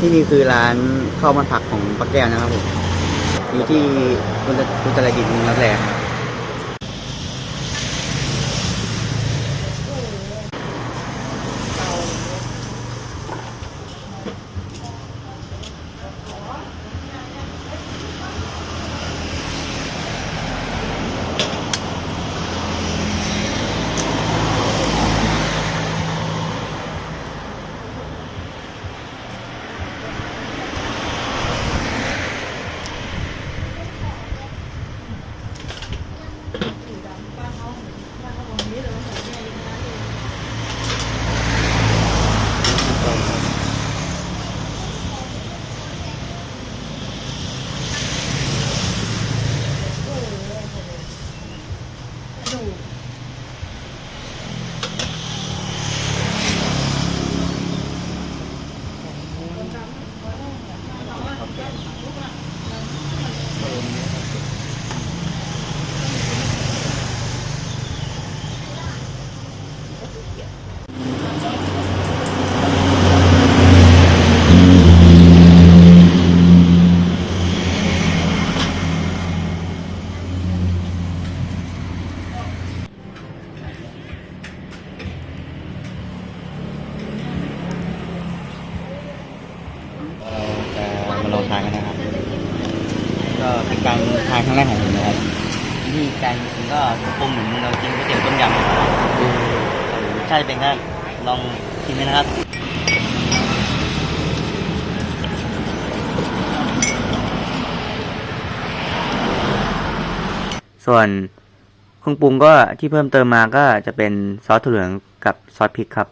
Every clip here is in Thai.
ที่นี่คือร้านข้าวมันผักของป้าแก้วนะครับผมอยู่ที่คุณตอุตรดินนับแลครับ ทานกันนะครับ ก็เป็นการทานครั้งแรกของผมนะครับวิธีการกินก็ปรุงเหมือนเรากินก๋วยเตี๋ยวต้มยำนะครับใช่เป็นก็ลองชิมกันนะครับส่วนเครื่องปรุงก็ที่เพิ่มเติมมาก็จะเป็นซอสถั่วเหลืองกับซอสพริกครับ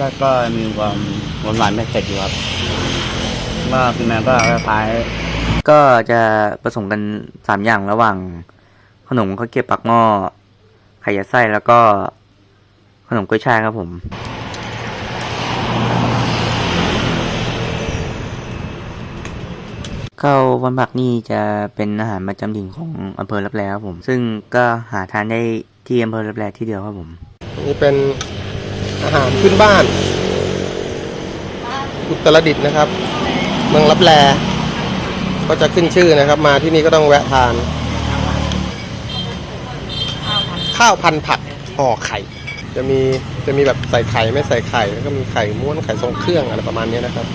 ก็ก็มีความหวานหวานไม่เผ็ดอยู่ครับว่าคือแม่ก็คล้ายก็จะผสมกันสามอย่างระหว่าง ขนมข้าวเกรี๊ยวปักหม้อไข่ยัดไส้แล้วก็ ขนมกล้วยช่ายครับผมข้าววันผักนี่จะเป็นอาหารประจำถิ่นของอำเภอรับแลครับผม ซึ่งก็หาทานได้ที่อำเภอรับแลที่เดียวครับผม นี่เป็นอาหารพื้นบ้าน อุตรดิตถ์นะครับ เมืองรับแลก็จะขึ้นชื่อนะครับ มาที่นี่ก็ต้องแวะทาน ข้าวพันผักห่อไข่ จะมีจะมีแบบใส่ไข่ไม่ใส่ไข่แล้วก็มีไข่ม้วนไข่ทรงเครื่องอะไรประมาณนี้นะครับ